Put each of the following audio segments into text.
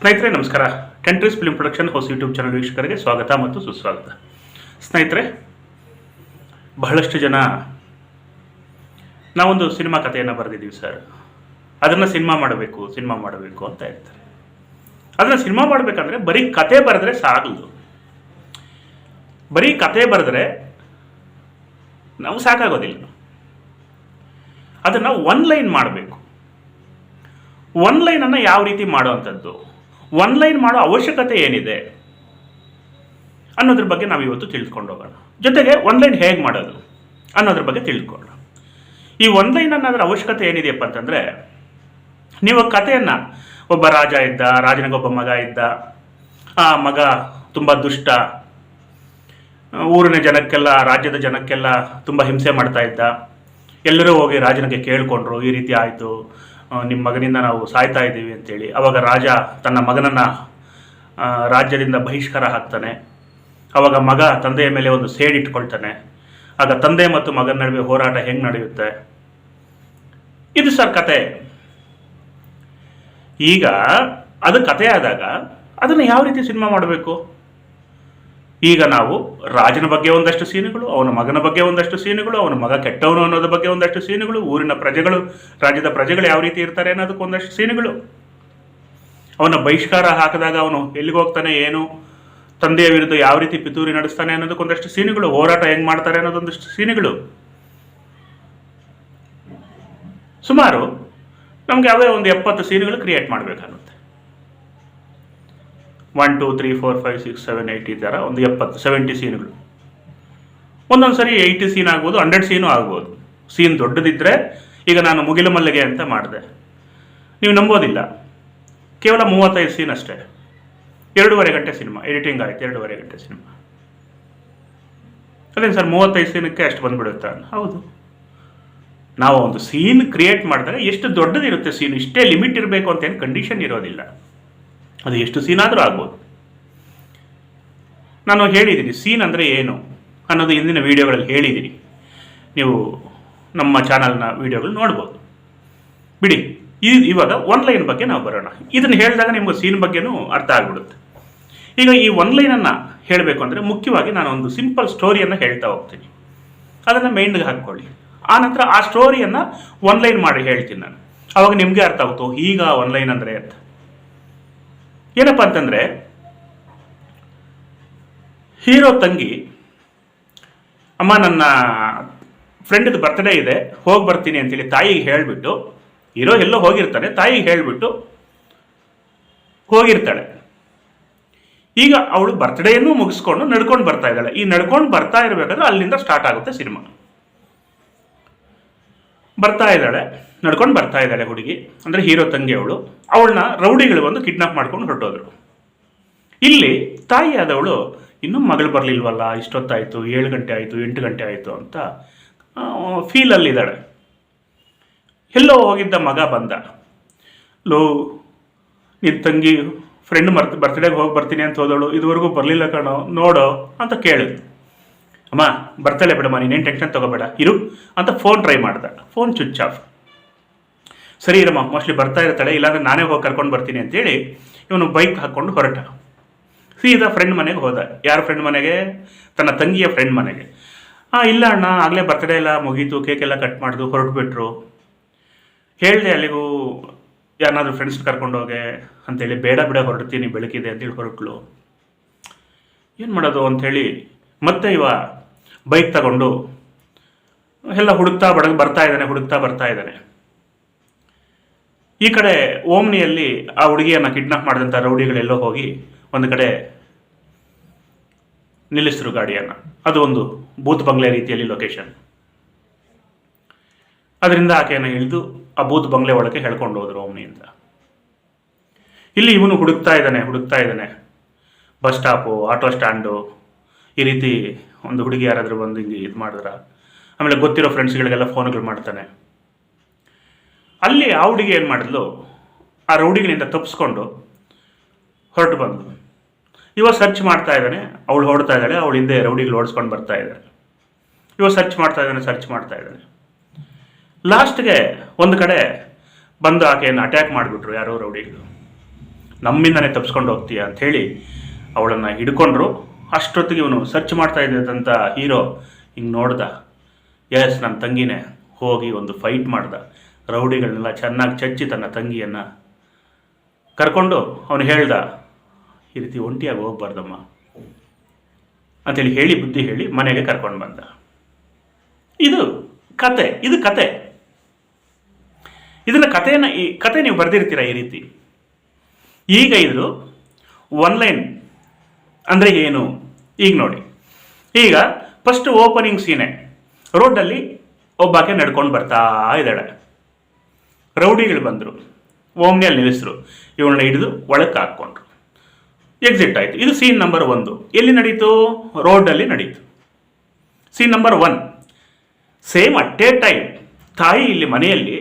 ಸ್ನೇಹಿತರೆ, ನಮಸ್ಕಾರ. Tentrees film production ಹೊಸ ಯೂಟ್ಯೂಬ್ ಚಾನಲ್ ವೀಕ್ಷಕರಿಗೆ ಸ್ವಾಗತ ಮತ್ತು ಸುಸ್ವಾಗತ. ಸ್ನೇಹಿತರೆ, ಬಹಳಷ್ಟು ಜನ ನಾವೊಂದು ಸಿನಿಮಾ ಕಥೆಯನ್ನು ಬರೆದಿದ್ದೀವಿ ಸರ್. ಅದನ್ನು ಸಿನಿಮಾ ಮಾಡಬೇಕು ಸಿನಿಮಾ ಮಾಡಬೇಕು ಅಂತ ಹೇಳ್ತಾರೆ. ಅದನ್ನು ಸಿನಿಮಾ ಮಾಡಬೇಕಂದ್ರೆ ಬರೀ ಕತೆ ಬರೆದ್ರೆ ಸಾಗದು ಬರೀ ಕತೆ ಬರೆದ್ರೆ ನಾವು ಸಾಕಾಗೋದಿಲ್ಲ. ಅದನ್ನು ಒನ್ ಲೈನ್ ಮಾಡಬೇಕು. ಒನ್ ಲೈನನ್ನು ಯಾವ ರೀತಿ ಮಾಡುವಂಥದ್ದು? ಒನ್ ಲೈನ್ ಮಾಡೋ ಅವಶ್ಯಕತೆ ಏನಿದೆ ಅನ್ನೋದ್ರ ಬಗ್ಗೆ ನಾವು ಇವತ್ತು ತಿಳ್ಕೊಂಡು ಹೋಗೋಣ. ಜೊತೆಗೆ ಒನ್ ಲೈನ್ ಹೇಗೆ ಮಾಡೋದು ಅನ್ನೋದ್ರ ಬಗ್ಗೆ ತಿಳಿದುಕೊಳ್ಳೋಣ ಈ ಒನ್ ಲೈನ್ ಅನ್ನೋದ್ರ ಅವಶ್ಯಕತೆ ಏನಿದೆಯಪ್ಪ ಅಂತಂದರೆ, ನೀವು ಕಥೆಯನ್ನು, ಒಬ್ಬ ರಾಜ ಇದ್ದ ರಾಜನಿಗೊಬ್ಬ ಮಗ ಇದ್ದ, ಆ ಮಗ ತುಂಬ ದುಷ್ಟ, ಊರಿನ ಜನಕ್ಕೆಲ್ಲ, ರಾಜ್ಯದ ಜನಕ್ಕೆಲ್ಲ ತುಂಬ ಹಿಂಸೆ ಮಾಡ್ತಾ ಇದ್ದ, ಎಲ್ಲರೂ ಹೋಗಿ ರಾಜನಿಗೆ ಕೇಳಿಕೊಂಡ್ರು, ಈ ರೀತಿ ಆಯಿತು ನಿಮ್ಮ ಮಗನಿಂದ ನಾವು ಸಾಯ್ತಾ ಇದ್ದೀವಿ ಅಂತೇಳಿ. ಅವಾಗ ರಾಜ ತನ್ನ ಮಗನನ್ನು ರಾಜ್ಯದಿಂದ ಬಹಿಷ್ಕಾರ ಹಾಕ್ತಾನೆ. ಅವಾಗ ಮಗ ತಂದೆಯ ಮೇಲೆ ಒಂದು ಸೇಡಿಟ್ಕೊಳ್ತಾನೆ ಆಗ ತಂದೆ ಮತ್ತು ಮಗನ ನಡುವೆ ಹೋರಾಟ ಹೆಂಗೆ ನಡೆಯುತ್ತೆ? ಇದು ಸರ್ ಕತೆ. ಈಗ ಅದು ಕತೆ ಆದಾಗ ಅದನ್ನು ಯಾವ ರೀತಿ ಸಿನಿಮಾ ಮಾಡಬೇಕು? ಈಗ ನಾವು ರಾಜನ ಬಗ್ಗೆ ಒಂದಷ್ಟು ಸೀನುಗಳು, ಅವನ ಮಗನ ಬಗ್ಗೆ ಒಂದಷ್ಟು ಸೀನುಗಳು, ಅವನ ಮಗ ಕೆಟ್ಟವನು ಅನ್ನೋದ್ರ ಬಗ್ಗೆ ಒಂದಷ್ಟು ಸೀನುಗಳು, ಊರಿನ ಪ್ರಜೆಗಳು, ರಾಜ್ಯದ ಪ್ರಜೆಗಳು ಯಾವ ರೀತಿ ಇರ್ತಾರೆ ಅನ್ನೋದಕ್ಕೆ ಒಂದಷ್ಟು ಸೀನುಗಳು. ಅವನ ಬಹಿಷ್ಕಾರ ಹಾಕಿದಾಗ ಅವನು ಎಲ್ಲಿಗೆ ಹೋಗ್ತಾನೆ, ಏನು, ತಂದೆಯ ವಿರುದ್ಧ ಯಾವ ರೀತಿ ಪಿತೂರಿ ನಡೆಸ್ತಾನೆ ಅನ್ನೋದಕ್ಕೆ ಒಂದಷ್ಟು ಸೀನುಗಳು, ಹೋರಾಟ ಹೆಂಗ್ ಮಾಡ್ತಾರೆ ಅನ್ನೋದೊಂದಷ್ಟು ಸೀನುಗಳು. ಸುಮಾರು ನಮ್ಗೆ ಯಾವುದೇ ಒಂದು ಎಪ್ಪತ್ತು ಸೀನುಗಳು ಕ್ರಿಯೇಟ್ ಮಾಡಬೇಕಾಗುತ್ತೆ one two three four five six seven eight ಈ ಥರ ಒಂದು ಎಪ್ಪತ್ತು ಸೆವೆಂಟಿ ಸೀನ್ಗಳು. ಒಂದೊಂದು ಸರಿ ಏಯ್ಟಿ ಸೀನ್ ಆಗ್ಬೋದು ಹಂಡ್ರೆಡ್ ಸೀನು ಆಗ್ಬೋದು. ಸೀನ್ ದೊಡ್ಡದಿದ್ದರೆ ಈಗ ನಾನು ಮುಗಿಲು ಮಲ್ಲಿಗೆ ಅಂತ ಮಾಡಿದೆ. ನೀವು ನಂಬೋದಿಲ್ಲ. ಕೇವಲ ಮೂವತ್ತೈದು ಸೀನ್ ಅಷ್ಟೇ. ಎರಡೂವರೆ ಗಂಟೆ ಸಿನಿಮಾ ಎಡಿಟಿಂಗ್ ಆಯಿತು, ಎರಡೂವರೆ ಗಂಟೆ ಸಿನಿಮಾ. ಅದೇನು ಸರ್, ಮೂವತ್ತೈದು ಸೀನಕ್ಕೆ ಅಷ್ಟು ಬಂದ್ಬಿಡುತ್ತಾ ಹೌದು. ನಾವು ಒಂದು ಸೀನ್ ಕ್ರಿಯೇಟ್ ಮಾಡಿದಾಗ ಎಷ್ಟು ದೊಡ್ಡದಿರುತ್ತೆ ಸೀನ್, ಇಷ್ಟೇ ಲಿಮಿಟ್ ಇರಬೇಕು ಅಂತ ಏನು ಕಂಡೀಷನ್ ಇರೋದಿಲ್ಲ. ಅದು ಎಷ್ಟು ಸೀನ್ ಆದರೂ ಆಗ್ಬೋದು. ನಾನು ಹೇಳಿದ್ದೀನಿ, ಸೀನ್ ಅಂದರೆ ಏನು ಅನ್ನೋದು ಇಂದಿನ ವೀಡಿಯೋಗಳಲ್ಲಿ ಹೇಳಿದ್ದೀನಿ. ನೀವು ನಮ್ಮ ಚಾನಲ್ನ ವೀಡಿಯೋಗಳು ನೋಡ್ಬೋದು. ಬಿಡಿ, ಈ ಇವಾಗ ಒನ್ಲೈನ್ ಬಗ್ಗೆ ನಾವು ಬರೋಣ. ಇದನ್ನು ಹೇಳಿದಾಗ ನಿಮ್ಗೆ ಸೀನ್ ಬಗ್ಗೆನೂ ಅರ್ಥ ಆಗ್ಬಿಡುತ್ತೆ. ಈಗ ಈ ಒನ್ಲೈನನ್ನು ಹೇಳಬೇಕು ಅಂದರೆ ಮುಖ್ಯವಾಗಿ ನಾನು ಒಂದು ಸಿಂಪಲ್ ಸ್ಟೋರಿಯನ್ನು ಹೇಳ್ತಾ ಹೋಗ್ತೀನಿ. ಅದನ್ನು ಮೈಂಡ್ಗೆ ಹಾಕ್ಕೊಳ್ಳಿ. ಆನಂತರ ಆ ಸ್ಟೋರಿಯನ್ನು ಒನ್ಲೈನ್ ಮಾಡಿ ಹೇಳ್ತೀನಿ ನಾನು. ಅವಾಗ ನಿಮಗೆ ಅರ್ಥ ಆಗುತ್ತೋ, ಈಗ ಒನ್ಲೈನ್ ಅಂದರೆ ಅಂತ. ಏನಪ್ಪ ಅಂತಂದರೆ, ಹೀರೋ ತಂಗಿ, ಅಮ್ಮ ನನ್ನ ಫ್ರೆಂಡ್ದು ಬರ್ತಡೇ ಇದೆ, ಹೋಗಿ ಬರ್ತೀನಿ ಅಂತೇಳಿ ತಾಯಿಗೆ ಹೇಳಿಬಿಟ್ಟು, ಹೀರೋ ಎಲ್ಲೋ ಹೋಗಿರ್ತಾನೆ, ತಾಯಿಗೆ ಹೇಳಿಬಿಟ್ಟು ಹೋಗಿರ್ತಾಳೆ. ಈಗ ಅವಳು ಬರ್ತ್ಡೇಯನ್ನು ಮುಗಿಸ್ಕೊಂಡು ನಡ್ಕೊಂಡು ಬರ್ತಾ ಇದ್ದಾಳೆ. ಈ ನಡ್ಕೊಂಡು ಬರ್ತಾ ಇರಬೇಕಾದ್ರೆ ಅಲ್ಲಿಂದ ಸ್ಟಾರ್ಟ್ ಆಗುತ್ತೆ ಸಿನಿಮಾ. ಬರ್ತಾ ಇದ್ದಾಳೆ. ನಡ್ಕೊಂಡು ಬರ್ತಾ ಇದ್ದಾಳೆ ಹುಡುಗಿ. ಅಂದರೆ ಹೀರೋ ತಂಗಿ ಅವಳು. ಅವಳನ್ನ ರೌಡಿಗಳು ಬಂದು ಕಿಡ್ನಾಪ್ ಮಾಡ್ಕೊಂಡು ಹೊರಟೋದ್ರು. ಇಲ್ಲಿ ತಾಯಿ ಆದವಳು, ಇನ್ನೂ ಮಗಳು ಬರಲಿಲ್ವಲ್ಲ, ಇಷ್ಟೊತ್ತಾಯಿತು, ಏಳು ಗಂಟೆ ಆಯಿತು, ಎಂಟು ಗಂಟೆ ಆಯಿತು ಅಂತ ಫೀಲಲ್ಲಿದ್ದಾಳೆ ಎಲ್ಲೋ ಹೋಗಿದ್ದ ಮಗ ಬಂದ. ಲೋ ನಿನ್ನ ತಂಗಿ ಫ್ರೆಂಡ್ ಮರ್ತ್ ಬರ್ತ್ಡೇಗೆ ಹೋಗಿ ಬರ್ತೀನಿ ಅಂತ ಹೋದವಳು ಇದುವರೆಗೂ ಬರಲಿಲ್ಲ ಕಣೋ, ನೋಡೋ ಅಂತ ಕೇಳು ಅಮ್ಮ ಬರ್ತಾಳೆ ಬಿಡಮ್ಮ, ನೀನೇನು ಟೆನ್ಷನ್ ತಗೋಬೇಡ, ಇರು ಅಂತ ಫೋನ್ ಟ್ರೈ ಮಾಡ್ದೆ. ಫೋನ್ ಸ್ವಿಚ್ ಆಫ್ ಸರಿ ಇರಮ್ಮ ಮೋಸ್ಟ್ಲಿ ಬರ್ತಾ ಇರ್ತಾಳೆ, ಇಲ್ಲಾಂದ್ರೆ ನಾನೇ ಹೋಗಿ ಕರ್ಕೊಂಡು ಬರ್ತೀನಿ ಅಂತೇಳಿ ಇವನು ಬೈಕ್ ಹಾಕ್ಕೊಂಡು ಹೊರಟ. ಸೀದಾ ಫ್ರೆಂಡ್ ಮನೆಗೆ ಹೋದ. ಯಾರ ಫ್ರೆಂಡ್ ಮನೆಗೆ? ತನ್ನ ತಂಗಿಯ ಫ್ರೆಂಡ್ ಮನೆಗೆ. ಹಾಂ ಇಲ್ಲ ಅಣ್ಣ, ಆಗಲೇ ಬರ್ತಡೇ ಎಲ್ಲ ಮುಗೀತು ಕೇಕ್ ಎಲ್ಲ ಕಟ್ ಮಾಡಿದು, ಹೊರಟುಬಿಟ್ರು. ಹೇಳಿದೆ ಅಲ್ಲಿಗೂ ಯಾರನ್ನಾದ್ರೂ ಫ್ರೆಂಡ್ಸ್ ಕರ್ಕೊಂಡೋಗೆ ಅಂತೇಳಿ, ಬೇಡ ಬೇಡ ಹೊರಡ್ತೀನಿ, ಬೆಳಕಿದೆ ಅಂತೇಳಿ ಹೊರಟ್ಲು. ಏನು ಮಾಡೋದು ಅಂಥೇಳಿ ಮತ್ತೆ ಇವ ಬೈಕ್ ತಗೊಂಡು, ಎಲ್ಲ ಹುಡುಕ್ತಾ ಬಡ, ಬರ್ತಾ ಇದ್ದಾನೆ, ಹುಡುಕ್ತಾ ಬರ್ತಾ ಇದ್ದಾನೆ. ಈ ಕಡೆ ಓಮ್ನಿಯಲ್ಲಿ ಆ ಹುಡುಗಿಯನ್ನು ಕಿಡ್ನಾಪ್ ಮಾಡಿದಂಥ ರೌಡಿಗಳೆಲ್ಲೋ ಹೋಗಿ ಒಂದು ಕಡೆ ನಿಲ್ಲಿಸಿದ್ರು ಗಾಡಿಯನ್ನು. ಅದು ಒಂದು ಬೂತ್ ಬಂಗ್ಲೆ ರೀತಿಯಲ್ಲಿ ಲೊಕೇಶನ್ ಅದರಿಂದ ಆಕೆಯನ್ನು ಇಳಿದು ಆ ಬೂತ್ ಬಂಗ್ಲೆ ಒಳಗೆ ಹೇಳ್ಕೊಂಡು ಹೋದ್ರು ಓಮ್ನಿಯಿಂದ. ಇಲ್ಲಿ ಇವನು ಹುಡುಕ್ತಾ ಇದ್ದಾನೆ ಹುಡುಕ್ತಾ ಇದ್ದಾನೆ. ಬಸ್ ಸ್ಟಾಪು, ಆಟೋ ಸ್ಟ್ಯಾಂಡು, ಈ ರೀತಿ ಒಂದು ಹುಡುಗಿ ಯಾರಾದರೂ ಬಂದು ಹಿಂಗೆ ಇದು ಮಾಡಿದ್ರ? ಆಮೇಲೆ ಗೊತ್ತಿರೋ ಫ್ರೆಂಡ್ಸ್ಗಳಿಗೆಲ್ಲ ಫೋನ್ಗಳು ಮಾಡ್ತಾನೆ. ಅಲ್ಲಿ ಆ ಹುಡುಗಿ ಏನು ಮಾಡಿದ್ಲು? ಆ ರೌಡಿಗಳಿಂದ ತಪ್ಪಿಸ್ಕೊಂಡು ಹೊರಟು ಬಂದು ಇವ ಸರ್ಚ್ ಮಾಡ್ತಾ ಇದ್ದಾನೆ, ಅವಳು ಹೊಡ್ತಾ ಇದ್ದಾಳೆ, ಅವಳು ಹಿಂದೆ ರೌಡಿಗಳು ಓಡಿಸ್ಕೊಂಡು ಬರ್ತಾ ಇದ್ದಾಳೆ ಇವ ಸರ್ಚ್ ಮಾಡ್ತಾ ಇದ್ದಾನೆ ಸರ್ಚ್ ಮಾಡ್ತಾ ಇದ್ದಾನೆ. ಲಾಸ್ಟ್ಗೆ ಒಂದು ಕಡೆ ಬಂದು ಆಕೆಯನ್ನು ಅಟ್ಯಾಕ್ ಮಾಡಿಬಿಟ್ರು ಯಾರೋ ರೌಡಿಗಳು. ನಮ್ಮಿಂದನೇ ತಪ್ಪಿಸ್ಕೊಂಡು ಹೋಗ್ತೀಯ ಅಂಥೇಳಿ ಅವಳನ್ನು ಹಿಡ್ಕೊಂಡ್ರು. ಅಷ್ಟೊತ್ತಿಗೆ ಇವನು ಸರ್ಚ್ ಮಾಡ್ತಾ ಇದ್ದಂಥ ಹೀರೋ ಹಿಂಗೆ ನೋಡ್ದ ಎಸ್ ನನ್ನ ತಂಗಿನೇ. ಹೋಗಿ ಒಂದು ಫೈಟ್ ಮಾಡ್ದ. ರೌಡಿಗಳನ್ನೆಲ್ಲ ಚೆನ್ನಾಗಿ ಚಚ್ಚಿ ತನ್ನ ತಂಗಿಯನ್ನು ಕರ್ಕೊಂಡು ಅವನು ಹೇಳ್ದ, ಈ ರೀತಿ ಒಂಟಿಯಾಗಿ ಹೋಗ್ಬಾರ್ದಮ್ಮ ಅಂತೇಳಿ ಹೇಳಿ ಬುದ್ಧಿ ಹೇಳಿ ಮನೆಗೆ ಕರ್ಕೊಂಡು ಬಂದ. ಇದು ಕತೆ ಇದು ಕತೆ. ಇದನ್ನ ಕಥೆಯನ್ನು ಈ ಕತೆ ನೀವು ಬರೆದಿರ್ತೀರ ಈ ರೀತಿ? ಈಗ ಇದು ಒನ್ ಲೈನ್ ಅಂದರೆ ಏನು? ಈಗ ನೋಡಿ. ಈಗ ಫಸ್ಟ್ ಓಪನಿಂಗ್ ಸೀನೆ ರೋಡಲ್ಲಿ ಒಬ್ಬಾಕೆ ನಡ್ಕೊಂಡು ಬರ್ತಾ ಇದ್ದಾಳೆ. ರೌಡಿಗಳು ಬಂದರು. ಓಮ್ನಿಯಲ್ಲಿ ನಿಲ್ಲಿಸಿದ್ರು ಇವಳನ್ನ ಹಿಡಿದು ಒಳಕ್ಕೆ ಹಾಕ್ಕೊಂಡ್ರು. ಎಕ್ಸಿಟ್ ಆಯಿತು. ಇದು ಸೀನ್ ನಂಬರ್ ಒಂದು. ಎಲ್ಲಿ ನಡೀತು? ರೋಡಲ್ಲಿ ನಡೀತು. Scene number one same at a time ತಾಯಿ ಇಲ್ಲಿ ಮನೆಯಲ್ಲಿ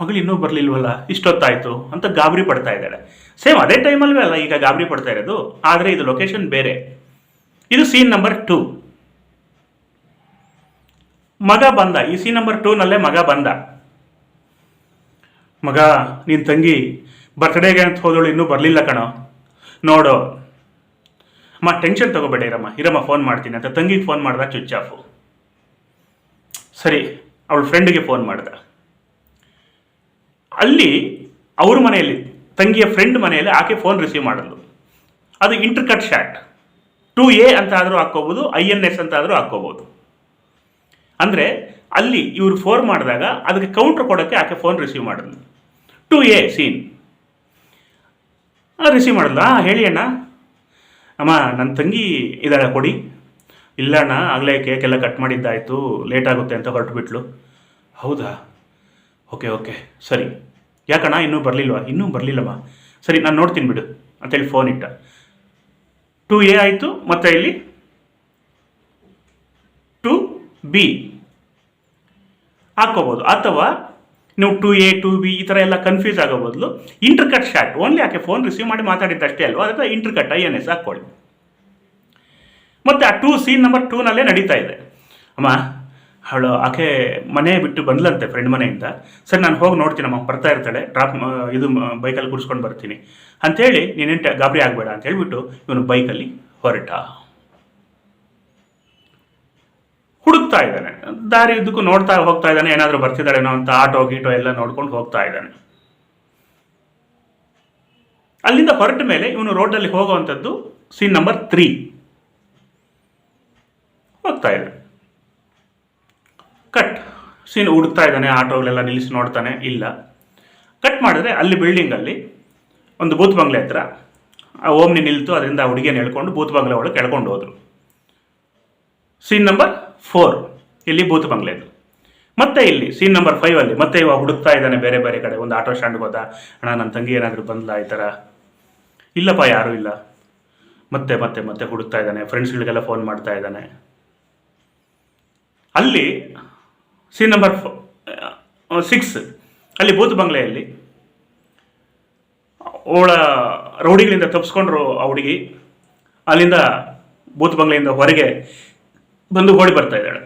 ಮಗಳು ಇನ್ನೂ ಬರಲಿಲ್ವಲ್ಲ? ಇಷ್ಟೊತ್ತಾಯಿತು ಅಂತ ಗಾಬರಿ ಪಡ್ತಾ ಇದ್ದಾಳೆ. ಸೇಮ್ ಅದೇ ಟೈಮಲ್ವೇ ಅಲ್ಲ, ಈಗ ಗಾಬರಿ ಪಡ್ತಾ ಇರೋದು. ಆದರೆ ಇದು ಲೊಕೇಶನ್ ಬೇರೆ. ಇದು ಸೀನ್ ನಂಬರ್ ಟೂ ಮಗ ಬಂದ. ಈ ಸೀನ್ ನಂಬರ್ ಟೂನಲ್ಲೇ ಮಗ ಬಂದ. ಮಗ ನಿನ್ನ ತಂಗಿ ಬರ್ತ್ಡೇಗೆ ಅಂತ ಹೋದಳು, ಇನ್ನೂ ಬರಲಿಲ್ಲ ಕಣೋ. ನೋಡು. ಅಮ್ಮ ಟೆನ್ಷನ್ ತಗೋಬೇಡ ಇರಮ್ಮ ಇರಮ್ಮ ಫೋನ್ ಮಾಡ್ತೀನಿ ಅಂತ. ತಂಗಿಗೆ ಫೋನ್ ಮಾಡ್ದ ಸ್ವಿಚ್ ಆಫು ಸರಿ, ಅವಳ ಫ್ರೆಂಡಿಗೆ ಫೋನ್ ಮಾಡ್ದ. ಅಲ್ಲಿ ಅವ್ರ ಮನೆಯಲ್ಲಿ, ತಂಗಿಯ ಫ್ರೆಂಡ್ ಮನೆಯಲ್ಲಿ ಆಕೆ ಫೋನ್ ರಿಸೀವ್ ಮಾಡಿದ್ಲು. ಅದು intercut shot two A ಅಂತ ಆದರೂ ಹಾಕ್ಕೋಬೋದು ಐ ಎನ್ ಎಸ್ ಅಂತ ಆದರೂ ಹಾಕ್ಕೋಬೋದು. ಅಂದರೆ, ಅಲ್ಲಿ ಇವರು ಫೋನ್ ಮಾಡಿದಾಗ, ಅದಕ್ಕೆ ಕೌಂಟ್ರ್ ಕೊಡೋಕ್ಕೆ ಆಕೆ ಫೋನ್ ರಿಸೀವ್ ಮಾಡಿದ್ಲು. Two A scene. ರಿಸೀವ್ ಮಾಡಲ್ಲ. ಹೇಳಿ ಅಣ್ಣ. ಅಮ್ಮ ನನ್ನ ತಂಗಿ ಇದ್ದಾಳೆ, ಕೊಡಿ. ಇಲ್ಲ ಅಣ್ಣ, ಆಗಲೇ ಎಲ್ಲ ಕಟ್ ಮಾಡಿದ್ದಾಯಿತು. ಲೇಟ್ ಆಗುತ್ತೆ ಅಂತ ಹೊರಟುಬಿಟ್ಲು. ಹೌದಾ? Okay okay. ಸರಿ. ಯಾಕಣ್ಣ, ಇನ್ನೂ ಬರಲಿಲ್ವಾ? ಇನ್ನೂ ಬರಲಿಲ್ಲಮ್ಮ. ಸರಿ, ನಾನು ನೋಡ್ತೀನಿ ಬಿಡು. ಅಂತೇಳಿ ಫೋನ್ ಇಟ್ಟ. ಟು ಎ ಆಯಿತು, ಮತ್ತು ಇಲ್ಲಿ? Two B. ಹಾಕ್ಕೋಬೋದು. ಅಥವಾ ನೀವು ಟು ಎ ಟು ಬಿ ಈ ಥರ ಎಲ್ಲ ಕನ್ಫ್ಯೂಸ್ ಆಗೋ ಬದಲು ಇಂಟರ್ ಕಟ್ ಶಾಟ್ ಓನ್ಲಿ ಆಕೆ ಫೋನ್ ರಿಸೀವ್ ಮಾಡಿ ಮಾತಾಡಿದ್ದು ಅಷ್ಟೇ ಅಲ್ವಾ? ಅದಕ್ಕೆ intercut I N S ಹಾಕ್ಕೊಳ್ಳಿ. ಮತ್ತು ಆ ಟೂ ಸೀನ್ ನಂಬರ್ ಟೂನಲ್ಲೇ ನಡೀತಾ ಇದೆ. ಅಮ್ಮ, ಅವಳು ಆಕೆ ಮನೆ ಬಿಟ್ಟು ಬಂದ್ಲಂತೆ ಫ್ರೆಂಡ್ ಮನೆಯಿಂದ. ಸರ್, ನಾನು ಹೋಗಿ ನೋಡ್ತೀನಮ್ಮ ಬರ್ತಾ ಇರ್ತಾಳೆ. ಡ್ರಾಪ್ ಇದು ಬೈಕಲ್ಲಿ ಕೂರಿಸ್ಕೊಂಡು ಬರ್ತೀನಿ. ಅಂಥೇಳಿ ನೀನೇನು ಟ- ಗಾಬರಿ ಆಗಬೇಡ ಅಂತ ಹೇಳ್ಬಿಟ್ಟು ಇವನು ಬೈಕಲ್ಲಿ ಹೊರಟ. ಹುಡುಕ್ತಾ ಇದ್ದಾನೆ. ದಾರಿ ಇದಕ್ಕೂ ನೋಡ್ತಾ ಹೋಗ್ತಾ ಇದ್ದಾನೆ. ಏನಾದರೂ ಬರ್ತಿದ್ದಾಳೇನೋ ಅಂತ ಆಟೋ, ಗೀಟೋ ಎಲ್ಲ ನೋಡ್ಕೊಂಡು ಹೋಗ್ತಾ ಇದ್ದಾನೆ. ಅಲ್ಲಿಂದ ಹೊರಟ ಮೇಲೆ ಇವನು ರೋಡಲ್ಲಿ ಹೋಗುವಂಥದ್ದು ಸೀನ್ ನಂಬರ್ ತ್ರೀ ಹೋಗ್ತಾ ಇದೆ ಕಟ್ ಸೀನ್ ಹುಡುಕ್ತಾ ಇದ್ದಾನೆ. ಆಟೋಗಳೆಲ್ಲ ನಿಲ್ಲಿಸಿ ನೋಡ್ತಾನೆ. ಇಲ್ಲ. ಕಟ್ ಮಾಡಿದ್ರೆ ಅಲ್ಲಿ ಬಿಲ್ಡಿಂಗಲ್ಲಿ ಒಂದು ಬೂತ್ ಬಂಗ್ಲೆ ಹತ್ರ ಆ ಓಮ್ನಿ ನಿಲ್ತು, ಅದರಿಂದ ಹುಡುಗಿಯನ್ನು ಎಳ್ಕೊಂಡು ಬೂತ್ ಬಂಗ್ಲೆ ಒಳಗೆ ಕೆಳ್ಕೊಂಡು ಹೋದರು. ಸೀನ್ ನಂಬರ್ ಫೋರ್ ಇಲ್ಲಿ ಬೂತ್ ಬಂಗ್ಲೆದು ಮತ್ತೆ ಇಲ್ಲಿ ಸೀನ್ ನಂಬರ್ ಫೈವ್ ಅಲ್ಲಿ ಮತ್ತೆ ಇವಾಗ ಹುಡುಕ್ತಾ ಇದ್ದಾನೆ ಬೇರೆ ಬೇರೆ ಕಡೆ. ಒಂದು ಆಟೋ ಸ್ಟ್ಯಾಂಡ್ ಹೋದ, ಅಣ್ಣ ನನ್ನ ತಂಗಿ ಏನಾದರೂ ಬಂದ್ಲಾ ಈ ಥರ ಇಲ್ಲಪ್ಪ, ಯಾರೂ ಇಲ್ಲ. ಮತ್ತೆ ಮತ್ತೆ ಮತ್ತೆ ಹುಡುಕ್ತಾ ಇದ್ದಾನೆ. ಫ್ರೆಂಡ್ಸ್ಗಳಿಗೆಲ್ಲ ಫೋನ್ ಮಾಡ್ತಾ ಇದ್ದಾನೆ. ಅಲ್ಲಿ ಸೀನ್ ನಂಬರ್ ಸಿಕ್ಸ್ ಅಲ್ಲಿ ಬೂತ್ ಬಂಗ್ಲೆಯಲ್ಲಿ ಅವಳ ರೌಡಿಗಳಿಂದ ತಪ್ಪಿಸ್ಕೊಂಡ್ರು ಆ ಹುಡುಗಿ. ಅಲ್ಲಿಂದ ಬೂತ್ ಬಂಗ್ಲೆಯಿಂದ ಹೊರಗೆ ಬಂದು ಓಡಿ ಬರ್ತಾ ಇದ್ದಾಳೆ.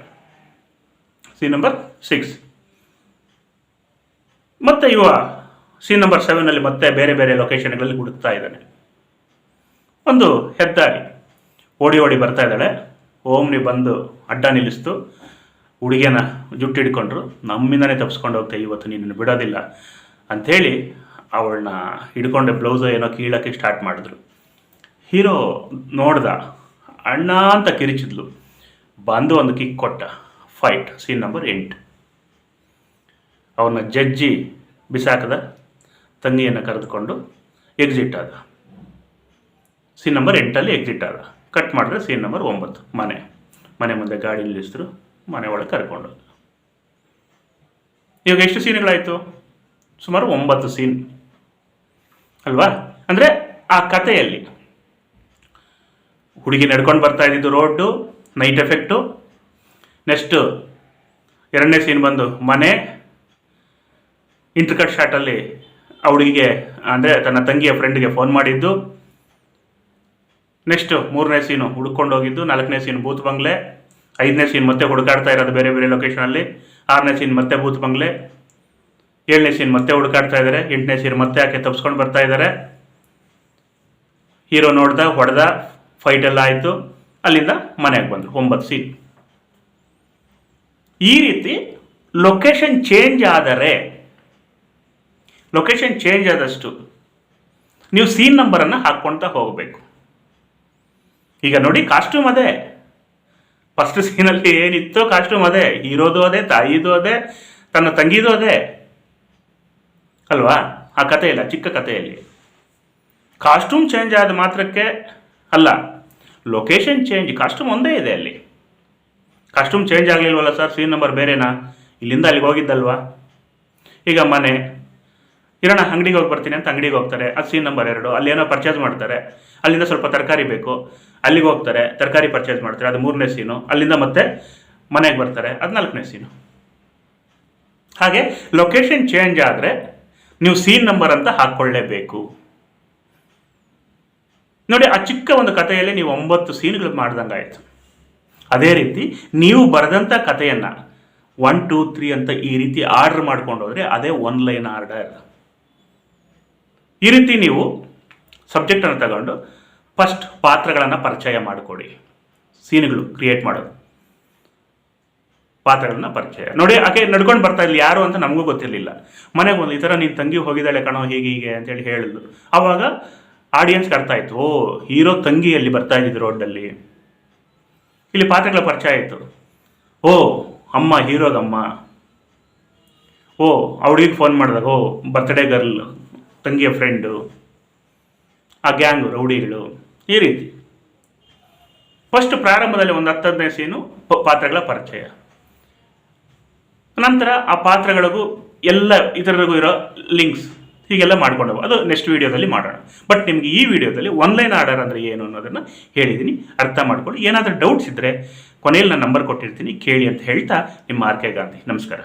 ಸೀನ್ ನಂಬರ್ ಸಿಕ್ಸ್ ಮತ್ತೆ ಇವ ಸೀನ್ ನಂಬರ್ ಸೆವೆನಲ್ಲಿ ಮತ್ತೆ ಬೇರೆ ಬೇರೆ ಲೊಕೇಶನ್ಗಳಲ್ಲಿ ಹುಡುಕ್ತಾ ಇದ್ದಾನೆ. ಒಂದು ಹೆದ್ದಾರಿ. ಓಡಿ ಓಡಿ ಬರ್ತಾ ಇದ್ದಾಳೆ. ಓಮ್ನಿ ಬಂದು ಅಡ್ಡ ನಿಲ್ಲಿಸ್ತು. ಹುಡುಗಿಯನ್ನ ಜುಟ್ಟು ಹಿಡ್ಕೊಂಡ್ರು. ನಮ್ಮಿಂದನೇ ತಪ್ಪಿಸ್ಕೊಂಡು ಹೋಗ್ತಾ ಇವತ್ತು ನಿನ್ನನ್ನು ಬಿಡೋದಿಲ್ಲ ಅಂಥೇಳಿ ಅವಳನ್ನ ಹಿಡ್ಕೊಂಡೆ ಬ್ಲೌಸ್ ಏನೋ ಕೀಳಕ್ಕೆ ಸ್ಟಾರ್ಟ್ ಮಾಡಿದ್ರು. ಹೀರೋ ನೋಡ್ದ, ಅಣ್ಣ ಅಂತ ಕಿರಿಚಿದ್ಲು. ಬಂದು ಒಂದು ಕಿಕ್ ಕೊಟ್ಟ. ಫೈಟ್ ಸೀನ್ ನಂಬರ್ ಎಂಟು. ಅವನ್ನ ಜಜ್ಜಿ ಬಿಸಾಕದ, ತಂಗಿಯನ್ನು ಕರೆದುಕೊಂಡು ಎಕ್ಸಿಟ್ ಆದ. ಸೀನ್ ನಂಬರ್ ಎಂಟಲ್ಲಿ ಎಕ್ಸಿಟ್ ಆದ. ಕಟ್ ಮಾಡಿದ್ರೆ ಸೀನ್ ನಂಬರ್ ಒಂಬತ್ತು, ಮನೆ. ಮನೆ ಮುಂದೆ ಗಾಡಿ ನಿಲ್ಲಿಸಿದ್ರು, ಮನೆ ಒಳಗೆ ಕರ್ಕೊಂಡು. ಇವಾಗ ಎಷ್ಟು ಸೀನ್ಗಳಾಯಿತು? ಸುಮಾರು ಒಂಬತ್ತು ಸೀನ್ ಅಲ್ವಾ? ಅಂದರೆ ಆ ಕಥೆಯಲ್ಲಿ ಹುಡುಗಿ ನಡ್ಕೊಂಡು ಬರ್ತಾ ಇದ್ದಿದ್ದು ರೋಡು ನೈಟ್ ಎಫೆಕ್ಟು. ನೆಕ್ಸ್ಟು ಎರಡನೇ ಸೀನ್ ಬಂದು ಮನೆ. ಇಂಟರ್ಕಟ್ ಶಾಟಲ್ಲಿ ಅವಳಿಗೆ ಅಂದರೆ ತನ್ನ ತಂಗಿಯ ಫ್ರೆಂಡ್ಗೆ ಫೋನ್ ಮಾಡಿದ್ದು. ನೆಕ್ಸ್ಟು ಮೂರನೇ ಸೀನು ಹುಡ್ಕೊಂಡು ಹೋಗಿದ್ದು, ನಾಲ್ಕನೇ ಸೀನ್ ಬೂತ್ ಬಂಗ್ಲೆ. ಐದನೇ ಸೀನ್ ಮತ್ತೆ ಹುಡುಕಾಡ್ತಾ ಇರೋದು ಬೇರೆ ಬೇರೆ ಲೊಕೇಶನಲ್ಲಿ ಆರನೇ ಸೀನ್ ಮತ್ತೆ ಬೂತ್ ಬಂಗ್ಲೆ. ಏಳನೇ ಸೀನ್ ಮತ್ತೆ ಹುಡುಕಾಡ್ತಾ ಇದ್ದಾರೆ ಎಂಟನೇ ಸೀನ್ ಮತ್ತೆ ಆಕೆ ತಪ್ಸ್ಕೊಂಡು ಬರ್ತಾ ಇದ್ದಾರೆ ಹೀರೋ ನೋಡ್ದ, ಹೊಡೆದ ಫೈಟ್ ಎಲ್ಲ ಆಯಿತು. ಅಲ್ಲಿಂದ ಮನೆಗೆ ಬಂದರು, ಒಂಬತ್ತು ಸೀಟ್ ಈ ರೀತಿ ಲೊಕೇಶನ್ ಚೇಂಜ್ ಆದರೆ ಲೊಕೇಶನ್ ಚೇಂಜ್ ಆದಷ್ಟು ನೀವು ಸೀನ್ ನಂಬರನ್ನು ಹಾಕ್ಕೊಳ್ತಾ ಹೋಗಬೇಕು. ಈಗ ನೋಡಿ ಕಾಸ್ಟ್ಯೂಮ್ ಅದೇ. ಫಸ್ಟ್ ಸೀನಲ್ಲಿ ಏನಿತ್ತೋ ಕಾಸ್ಟ್ಯೂಮ್ ಅದೇ. ಹೀರೋದು ಅದೇ, ತಾಯಿದು ಅದೇ, ತನ್ನ ತಂಗಿದು ಅದೇ. ಅಲ್ವಾ? ಆ ಕಥೆ ಇಲ್ಲ ಚಿಕ್ಕ ಕಥೆಯಲ್ಲಿ. ಕಾಸ್ಟ್ಯೂಮ್ ಚೇಂಜ್ ಆದ ಮಾತ್ರಕ್ಕೆ ಅಲ್ಲ ಲೊಕೇಶನ್ ಚೇಂಜ್ ಕಾಸ್ಟ್ಯೂಮ್ ಒಂದೇ ಇದೆ ಅಲ್ಲಿ. ಕಾಸ್ಟ್ಯೂಮ್ ಚೇಂಜ್ ಆಗಲಿಲ್ವಲ್ಲ ಸರ್ ಸೀನ್ ನಂಬರ್ ಬೇರೆನಾ? ಇಲ್ಲಿಂದ ಅಲ್ಲಿಗೆ ಹೋಗಿದ್ದಲ್ವಾ? ಈಗ ಮನೆ. ಇರೋಣ, ಅಂಗಡಿಗೆ ಹೋಗಿ ಬರ್ತೀನಿ ಅಂತ ಅಂಗಡಿಗೆ ಹೋಗ್ತಾರೆ. ಅದು ಸೀನ್ ನಂಬರ್ ಎರಡು. ಅಲ್ಲಿ ಏನೋ ಪರ್ಚೇಸ್ ಮಾಡ್ತಾರೆ. ಅಲ್ಲಿಂದ ಸ್ವಲ್ಪ ತರಕಾರಿ ಬೇಕು. ಅಲ್ಲಿಗೆ ಹೋಗ್ತಾರೆ. ತರಕಾರಿ ಪರ್ಚೇಸ್ ಮಾಡ್ತಾರೆ. ಅದು ಮೂರನೇ ಸೀನು ಅಲ್ಲಿಂದ ಮತ್ತೆ ಮನೆಗೆ ಬರ್ತಾರೆ. ಅದು ನಾಲ್ಕನೇ ಸೀನು ಹಾಗೆ ಲೊಕೇಶನ್ ಚೇಂಜ್ ಆದರೆ ನೀವು ಸೀನ್ ನಂಬರ್ ಅಂತ ಹಾಕ್ಕೊಳ್ಳೇಬೇಕು ನೋಡಿ, ಆ ಚಿಕ್ಕ ಒಂದು ಕಥೆಯಲ್ಲಿ ನೀವು ಒಂಬತ್ತು ಸೀನ್ಗಳು ಮಾಡಿದಂಗಾಯಿತು ಅದೇ ರೀತಿ ನೀವು ಬರೆದಂಥ ಕಥೆಯನ್ನು ಒನ್ ಟೂ ತ್ರೀ ಅಂತ ಈ ರೀತಿ ಆರ್ಡರ್ ಮಾಡ್ಕೊಂಡು ಹೋದರೆ ಅದೇ ಒನ್ ಲೈನ್ ಆರ್ಡರ್ ಈ ರೀತಿ ನೀವು ಸಬ್ಜೆಕ್ಟನ್ನು ತಗೊಂಡು ಫಸ್ಟ್ ಪಾತ್ರಗಳನ್ನು ಪರಿಚಯ ಮಾಡಿಕೊಡಿ. ಸೀನ್ಗಳು ಕ್ರಿಯೇಟ್ ಮಾಡೋದು. ಪಾತ್ರಗಳನ್ನ ಪರಿಚಯ. ನೋಡಿ, ಆಕೆ ನಡ್ಕೊಂಡು ಬರ್ತಾ ಇಲ್ಲ ಯಾರು ಅಂತ ನಮಗೂ ಗೊತ್ತಿರಲಿಲ್ಲ. ಮನೆಗೆ ಒಂದು ಈ ಥರ ನಿನ್ನ ತಂಗಿ ಹೋಗಿದ್ದಾಳೆ ಕಣೋ, ಹೀಗೆ ಹೀಗೆ ಅಂತೇಳಿ ಹೇಳಿದ್ಲು. ಆವಾಗ ಆಡಿಯನ್ಸ್ಗೆ ಅರ್ಥ ಆಯಿತು ಓ, ಹೀರೋ ತಂಗಿ ಅಲ್ಲಿ ಬರ್ತಾ ಇದ್ದಿದ್ದು ರೋಡಲ್ಲಿ ಇಲ್ಲಿ ಪಾತ್ರಗಳ ಪರಿಚಯ ಆಯಿತು ಓ, ಅಮ್ಮ ಹೀರೋದಮ್ಮ. ಓ, ಅವಳಿಗೆ ಫೋನ್ ಮಾಡಿದಾಗ, ಓ ಬರ್ತ್ಡೇ ಗರ್ಲ್ ತಂಗಿಯ ಫ್ರೆಂಡು ಆ ಗ್ಯಾಂಗ್ ರೌಡಿಗಳು. ಈ ರೀತಿ. ಫಸ್ಟ್ ಪ್ರಾರಂಭದಲ್ಲಿ ಒಂದು ಹತ್ತು ಸೀನು ಪಾತ್ರಗಳ ಪರಿಚಯ. ನಂತರ ಆ ಪಾತ್ರಗಳಿಗೂ ಎಲ್ಲ ಇತರರಿಗೂ ಇರೋ ಲಿಂಕ್ಸ್ ಹೀಗೆಲ್ಲ ಮಾಡ್ಕೊಂಡು ಹೋಗು. ಅದು ನೆಕ್ಸ್ಟ್ ವೀಡಿಯೋದಲ್ಲಿ ಮಾಡೋಣ. ಬಟ್ ನಿಮಗೆ ಈ ವಿಡಿಯೋದಲ್ಲಿ ಆನ್ಲೈನ್ ಆರ್ಡರ್ ಅಂದರೆ ಏನು ಅನ್ನೋದನ್ನು ಹೇಳಿದ್ದೀನಿ ಅರ್ಥ ಮಾಡ್ಕೊಳ್ಳಿ. ಏನಾದರೂ ಡೌಟ್ಸ್ ಇದ್ದರೆ ಕೊನೆಯಲ್ಲಿ ನಾನು ನಂಬರ್ ಕೊಟ್ಟಿರ್ತೀನಿ. ಕೇಳಿ ಅಂತ ಹೇಳ್ತಾ ನಿಮ್ಮ ಆರ್ ಕೆ ಗಾಂಧಿ. ನಮಸ್ಕಾರ.